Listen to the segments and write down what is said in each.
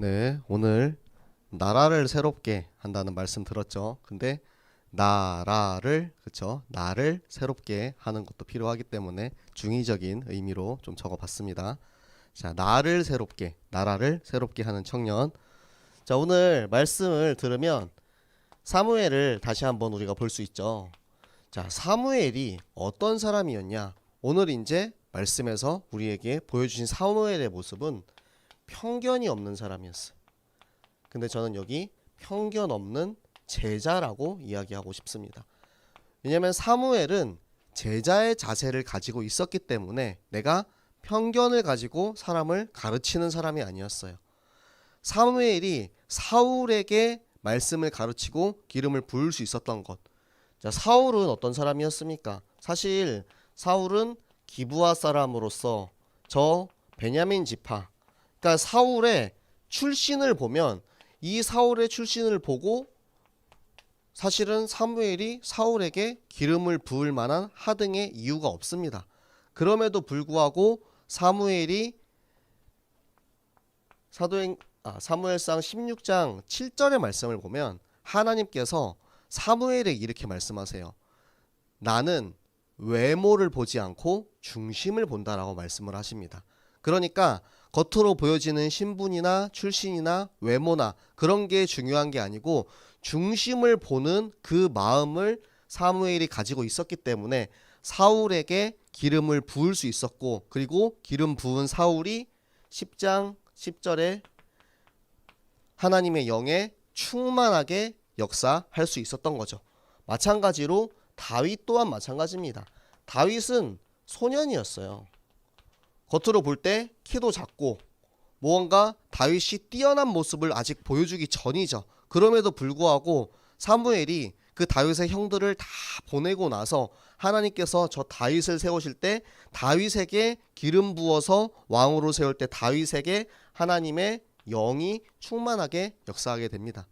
네, 오늘 나라를 새롭게 한다는 말씀 들었죠. 근데 나라를 그쵸 나를 새롭게 하는 것도 필요하기 때문에 중의적인 의미로 좀 적어봤습니다. 자, 나를 새롭게 나라를 새롭게 하는 청년. 자, 오늘 말씀을 들으면 사무엘을 다시 한번 우리가 볼 수 있죠. 자, 사무엘이 어떤 사람이었냐? 오늘 이제 말씀에서 우리에게 보여주신 사무엘의 모습은 편견이 없는 사람이었어요. 근데 저는 여기 편견 없는 제자라고 이야기하고 싶습니다. 왜냐하면 사무엘은 제자의 자세를 가지고 있었기 때문에 내가 편견을 가지고 사람을 가르치는 사람이 아니었어요. 사무엘이 사울에게 말씀을 가르치고 기름을 부을 수 있었던 것. 자, 사울은 어떤 사람이었습니까? 사실 사울은 기부아 사람으로서 저 베냐민 지파 그러니까 사울의 출신을 보면 이 사울의 출신을 보고 사실은 사무엘이 사울에게 기름을 부을 만한 하등의 이유가 없습니다. 그럼에도 불구하고 사무엘이 사도행 아, 사무엘상 16장 7절의 말씀을 보면 하나님께서 사무엘에게 이렇게 말씀하세요. 나는 외모를 보지 않고 중심을 본다라고 말씀을 하십니다. 그러니까 겉으로 보여지는 신분이나 출신이나 외모나 그런 게 중요한 게 아니고 중심을 보는 그 마음을 사무엘이 가지고 있었기 때문에 사울에게 기름을 부을 수 있었고 그리고 기름 부은 사울이 10장 10절에 하나님의 영에 충만하게 역사할 수 있었던 거죠. 마찬가지로 다윗 또한 마찬가지입니다. 다윗은 소년이었어요. 겉으로 볼 때 키도 작고 무언가 다윗이 뛰어난 모습을 아직 보여주기 전이죠. 그럼에도 불구하고 사무엘이 그 다윗의 형들을 다 보내고 나서 하나님께서 저 다윗을 세우실 때 다윗에게 기름 부어서 왕으로 세울 때 다윗에게 하나님의 영이 충만하게 역사하게 됩니다.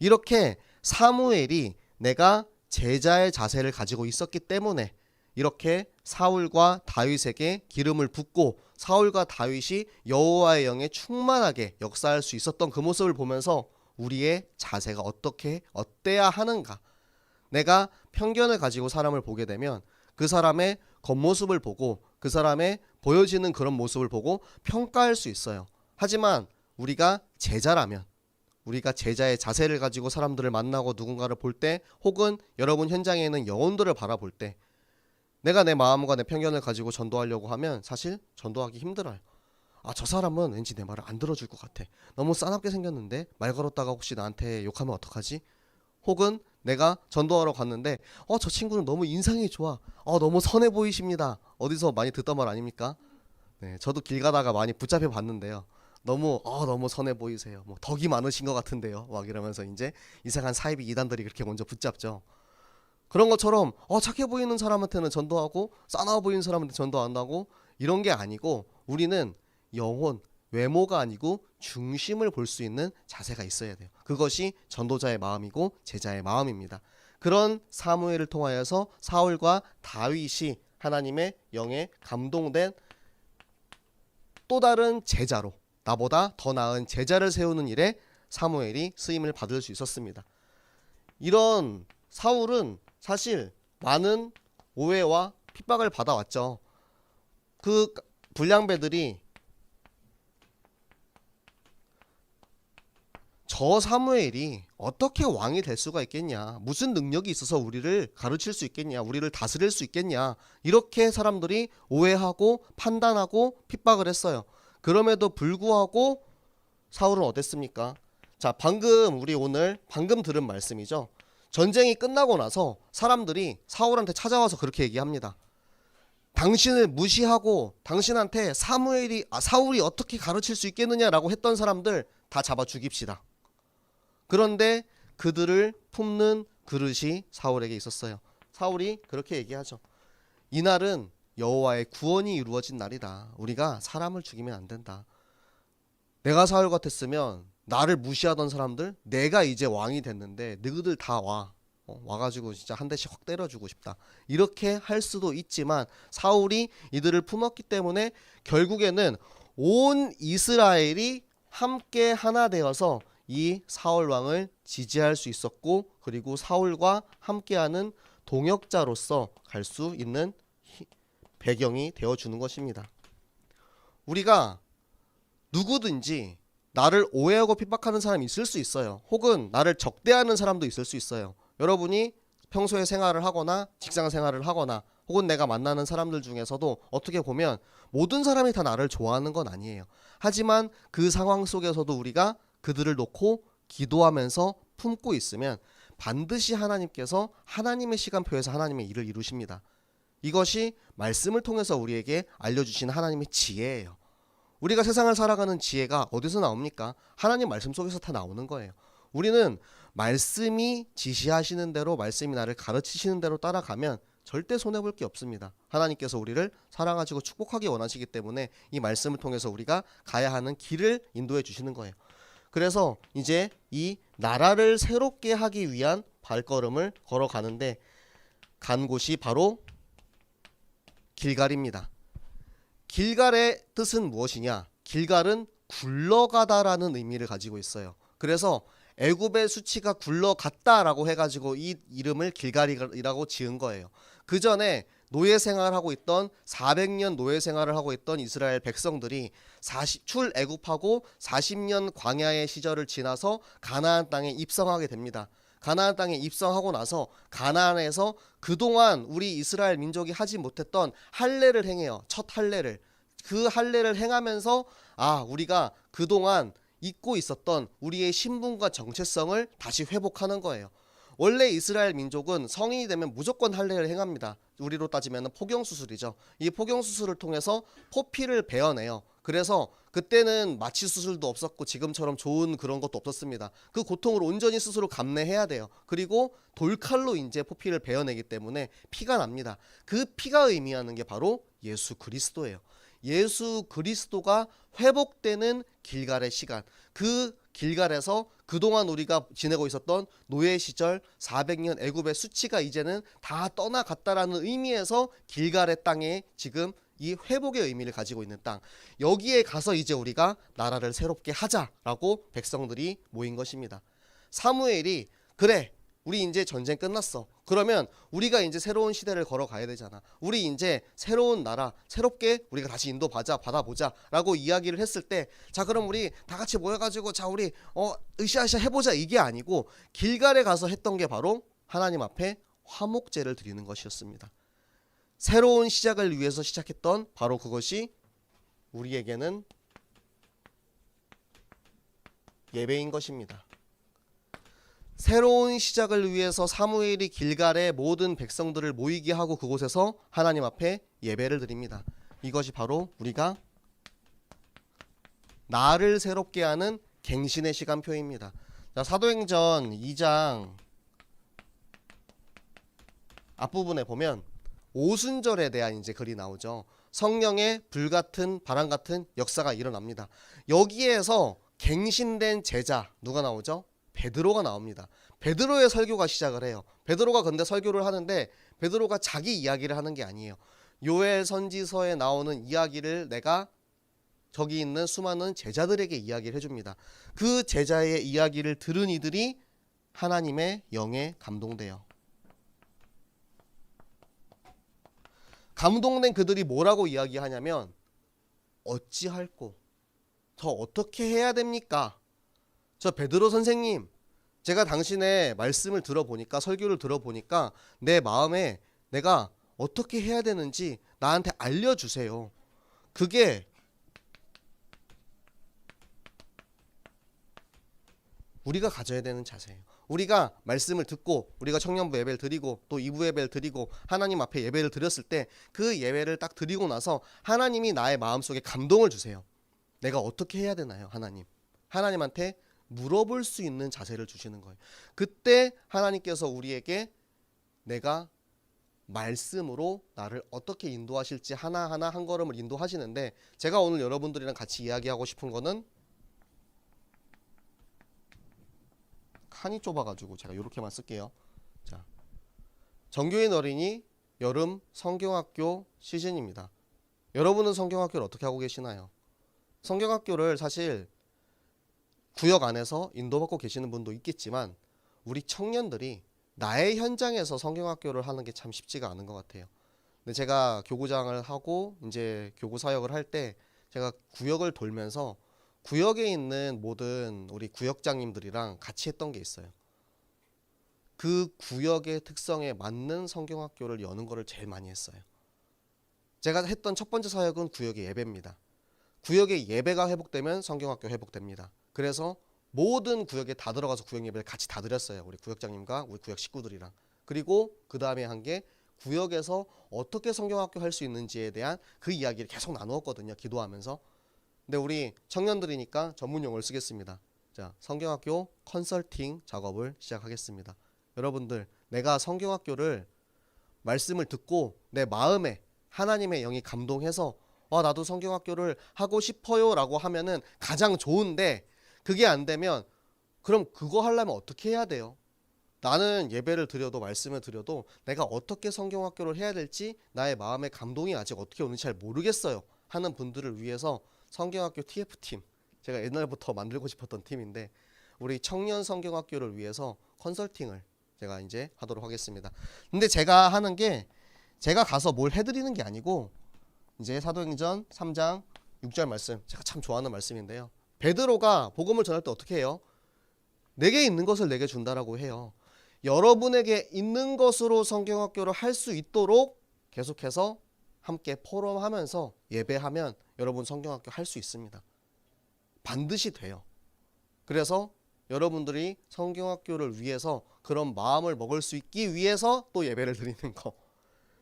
이렇게 사무엘이 내가 제자의 자세를 가지고 있었기 때문에 이렇게 사울과 다윗에게 기름을 붓고 사울과 다윗이 여호와의 영에 충만하게 역사할 수 있었던 그 모습을 보면서 우리의 자세가 어떻게 어때야 하는가? 내가 편견을 가지고 사람을 보게 되면 그 사람의 겉모습을 보고 그 사람의 보여지는 그런 모습을 보고 평가할 수 있어요. 하지만 우리가 제자라면 우리가 제자의 자세를 가지고 사람들을 만나고 누군가를 볼 때 혹은 여러분 현장에 있는 영혼들을 바라볼 때 내가 내 마음과 내 편견을 가지고 전도하려고 하면 사실 전도하기 힘들어요. 아, 저 사람은 왠지 내 말을 안 들어줄 것 같아. 너무 싸납게 생겼는데 말 걸었다가 혹시 나한테 욕하면 어떡하지? 혹은 내가 전도하러 갔는데 어, 저 친구는 너무 인상이 좋아. 어, 너무 선해 보이십니다. 어디서 많이 듣던 말 아닙니까? 네, 저도 길 가다가 많이 붙잡혀 봤는데요. 너무 어 너무 선해 보이세요. 뭐 덕이 많으신 것 같은데요. 막 이러면서 이제 이상한 사이비 이단들이 그렇게 먼저 붙잡죠. 그런 것처럼 어 착해 보이는 사람한테는 전도하고 싸나워 보이는 사람한테 전도 안 하고 이런 게 아니고 우리는 영혼 외모가 아니고 중심을 볼 수 있는 자세가 있어야 돼요. 그것이 전도자의 마음이고 제자의 마음입니다. 그런 사무엘을 통하여서 사울과 다윗이 하나님의 영에 감동된 또 다른 제자로 나보다 더 나은 제자를 세우는 일에 사무엘이 쓰임을 받을 수 있었습니다. 이런 사울은 사실 많은 오해와 핍박을 받아왔죠. 그 불량배들이 저 사무엘이 어떻게 왕이 될 수가 있겠냐? 무슨 능력이 있어서 우리를 가르칠 수 있겠냐? 우리를 다스릴 수 있겠냐? 이렇게 사람들이 오해하고 판단하고 핍박을 했어요. 그럼에도 불구하고 사울은 어땠습니까? 자, 방금 우리 오늘 방금 들은 말씀이죠. 전쟁이 끝나고 나서 사람들이 사울한테 찾아와서 그렇게 얘기합니다. 당신을 무시하고 당신한테 사무엘이 아, 사울이 어떻게 가르칠 수 있겠느냐라고 했던 사람들 다 잡아 죽입시다. 그런데 그들을 품는 그릇이 사울에게 있었어요. 사울이 그렇게 얘기하죠. 이날은 여호와의 구원이 이루어진 날이다. 우리가 사람을 죽이면 안 된다. 내가 사울 같았으면 나를 무시하던 사람들 내가 이제 왕이 됐는데 너희들 다 와. 어, 와가지고 진짜 한 대씩 확 때려주고 싶다. 이렇게 할 수도 있지만 사울이 이들을 품었기 때문에 결국에는 온 이스라엘이 함께 하나 되어서 이 사울 왕을 지지할 수 있었고 그리고 사울과 함께하는 동역자로서 갈 수 있는 히- 배경이 되어 주는 것입니다. 우리가 누구든지 나를 오해하고 핍박하는 사람이 있을 수 있어요. 혹은 나를 적대하는 사람도 있을 수 있어요. 여러분이 평소에 생활을 하거나 직장 생활을 하거나 혹은 내가 만나는 사람들 중에서도 어떻게 보면 모든 사람이 다 나를 좋아하는 건 아니에요. 하지만 그 상황 속에서도 우리가 그들을 놓고 기도하면서 품고 있으면 반드시 하나님께서 하나님의 시간표에서 하나님의 일을 이루십니다. 이것이 말씀을 통해서 우리에게 알려주신 하나님의 지혜예요. 우리가 세상을 살아가는 지혜가 어디서 나옵니까? 하나님 말씀 속에서 다 나오는 거예요. 우리는 말씀이 지시하시는 대로 말씀이 나를 가르치시는 대로 따라가면 절대 손해 볼 게 없습니다. 하나님께서 우리를 사랑하시고 축복하기 원하시기 때문에 이 말씀을 통해서 우리가 가야 하는 길을 인도해 주시는 거예요. 그래서 이제 이 나라를 새롭게 하기 위한 발걸음을 걸어가는데 간 곳이 바로 길갈입니다. 길갈의 뜻은 무엇이냐? 길갈은 굴러가다라는 의미를 가지고 있어요. 그래서 애굽의 수치가 굴러갔다라고 해가지고 이 이름을 길갈이라고 지은 거예요. 그 전에 노예 생활을 하고 있던 400년 노예 생활을 하고 있던 이스라엘 백성들이 40, 출 애굽하고 40년 광야의 시절을 지나서 가나안 땅에 입성하게 됩니다. 가나안 땅에 입성하고 나서 가나안에서 그동안 우리 이스라엘 민족이 하지 못했던 할례를 행해요. 첫 할례를. 그 할례를 행하면서 아, 우리가 그동안 잊고 있었던 우리의 신분과 정체성을 다시 회복하는 거예요. 원래 이스라엘 민족은 성인이 되면 무조건 할례를 행합니다. 우리로 따지면 포경 수술이죠. 이 포경 수술을 통해서 포피를 베어내요. 그래서 그때는 마취 수술도 없었고 지금처럼 좋은 그런 것도 없었습니다. 그 고통을 온전히 스스로 감내해야 돼요. 그리고 돌칼로 이제 포피를 베어내기 때문에 피가 납니다. 그 피가 의미하는 게 바로 예수 그리스도예요. 예수 그리스도가 회복되는 길갈의 시간. 그 길갈에서 그동안 우리가 지내고 있었던 노예 시절 400년 애굽의 수치가 이제는 다 떠나갔다라는 의미에서 길갈의 땅에 지금 이 회복의 의미를 가지고 있는 땅. 여기에 가서 이제 우리가 나라를 새롭게 하자라고 백성들이 모인 것입니다. 사무엘이 그래. 우리 이제 전쟁 끝났어. 그러면 우리가 이제 새로운 시대를 걸어가야 되잖아. 우리 이제 새로운 나라, 새롭게 우리가 다시 인도 받아 받아보자라고 이야기를 했을 때, 자 그럼 우리 다 같이 모여가지고 자 우리 어 으쌰으쌰 해보자 이게 아니고 길갈에 가서 했던 게 바로 하나님 앞에 화목제를 드리는 것이었습니다. 새로운 시작을 위해서 시작했던 바로 그것이 우리에게는 예배인 것입니다. 새로운 시작을 위해서 사무엘이 길갈에 모든 백성들을 모이게 하고 그곳에서 하나님 앞에 예배를 드립니다. 이것이 바로 우리가 나를 새롭게 하는 갱신의 시간표입니다. 자, 사도행전 2장 앞부분에 보면 오순절에 대한 이제 글이 나오죠. 성령의 불 같은 바람 같은 역사가 일어납니다. 여기에서 갱신된 제자 누가 나오죠? 베드로가 나옵니다. 베드로의 설교가 시작을 해요. 베드로가 근데 설교를 하는데 베드로가 자기 이야기를 하는 게 아니에요. 요엘 선지서에 나오는 이야기를 내가 저기 있는 수많은 제자들에게 이야기를 해줍니다. 그 제자의 이야기를 들은 이들이 하나님의 영에 감동돼요. 감동된 그들이 뭐라고 이야기하냐면 어찌할꼬 저 어떻게 해야 됩니까? 저 베드로 선생님 제가 당신의 말씀을 들어보니까 설교를 들어보니까 내 마음에 내가 어떻게 해야 되는지 나한테 알려주세요. 그게 우리가 가져야 되는 자세예요. 우리가 말씀을 듣고 우리가 청년부 예배를 드리고 또 2부 예배를 드리고 하나님 앞에 예배를 드렸을 때 그 예배를 딱 드리고 나서 하나님이 나의 마음속에 감동을 주세요. 내가 어떻게 해야 되나요, 하나님? 하나님한테 물어볼 수 있는 자세를 주시는 거예요. 그때 하나님께서 우리에게 내가 말씀으로 나를 어떻게 인도하실지 하나하나 한 걸음을 인도하시는데 제가 오늘 여러분들이랑 같이 이야기하고 싶은 거는 칸이 좁아가지고 제가 이렇게만 쓸게요. 자, 정교인 어린이 여름 성경학교 시즌입니다. 여러분은 성경학교를 어떻게 하고 계시나요? 성경학교를 사실 구역 안에서 인도받고 계시는 분도 있겠지만 우리 청년들이 나의 현장에서 성경학교를 하는 게 참 쉽지가 않은 것 같아요. 근데 제가 교구장을 하고 이제 교구 사역을 할 때 제가 구역을 돌면서 구역에 있는 모든 우리 구역장님들이랑 같이 했던 게 있어요. 그 구역의 특성에 맞는 성경학교를 여는 거를 제일 많이 했어요. 제가 했던 첫 번째 사역은 구역의 예배입니다. 구역의 예배가 회복되면 성경학교 회복됩니다. 그래서 모든 구역에 다 들어가서 구역 예배를 같이 다 드렸어요. 우리 구역장님과 우리 구역 식구들이랑. 그리고 그 다음에 한 게 구역에서 어떻게 성경학교 할 수 있는지에 대한 그 이야기를 계속 나누었거든요. 기도하면서. 근데 우리 청년들이니까 전문 용어를 쓰겠습니다. 자, 성경학교 컨설팅 작업을 시작하겠습니다. 여러분들, 내가 성경학교를 말씀을 듣고 내 마음에 하나님의 영이 감동해서 아, 나도 성경학교를 하고 싶어요 라고 하면은 가장 좋은데 그게 안 되면 그럼 그거 하려면 어떻게 해야 돼요? 나는 예배를 드려도 말씀을 드려도 내가 어떻게 성경학교를 해야 될지 나의 마음의 감동이 아직 어떻게 오는지 잘 모르겠어요 하는 분들을 위해서 성경학교 TF팀 제가 옛날부터 만들고 싶었던 팀인데 우리 청년 성경학교를 위해서 컨설팅을 제가 이제 하도록 하겠습니다. 근데 제가 하는 게 제가 가서 뭘 해드리는 게 아니고 이제 사도행전 3장 6절 말씀 제가 참 좋아하는 말씀인데요. 베드로가 복음을 전할 때 어떻게 해요? 내게 있는 것을 내게 준다라고 해요. 여러분에게 있는 것으로 성경학교를 할 수 있도록 계속해서 함께 포럼하면서 예배하면 여러분 성경학교 할 수 있습니다. 반드시 돼요. 그래서 여러분들이 성경학교를 위해서 그런 마음을 먹을 수 있기 위해서 또 예배를 드리는 거.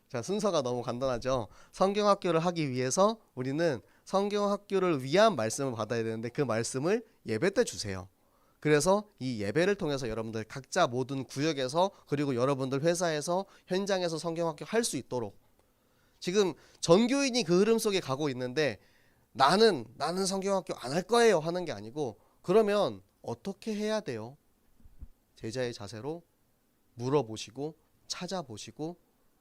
자, 순서가 너무 간단하죠. 성경학교를 하기 위해서 우리는 성경학교를 위한 말씀을 받아야 되는데 그 말씀을 예배 때 주세요. 그래서 이 예배를 통해서 여러분들 각자 모든 구역에서 그리고 여러분들 회사에서 현장에서 성경학교 할 수 있도록 지금 전교인이 그 흐름 속에 가고 있는데 나는 나는 성경학교 안 할 거예요 하는 게 아니고 그러면 어떻게 해야 돼요? 제자의 자세로 물어보시고 찾아보시고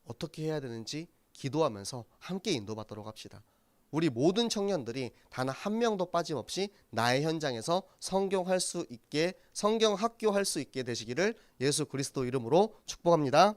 어떻게 해야 되는지 기도하면서 함께 인도받도록 합시다. 우리 모든 청년들이 단 한 명도 빠짐없이 나의 현장에서 성경할 수 있게 성경 학교 할 수 있게 되시기를 예수 그리스도 이름으로 축복합니다.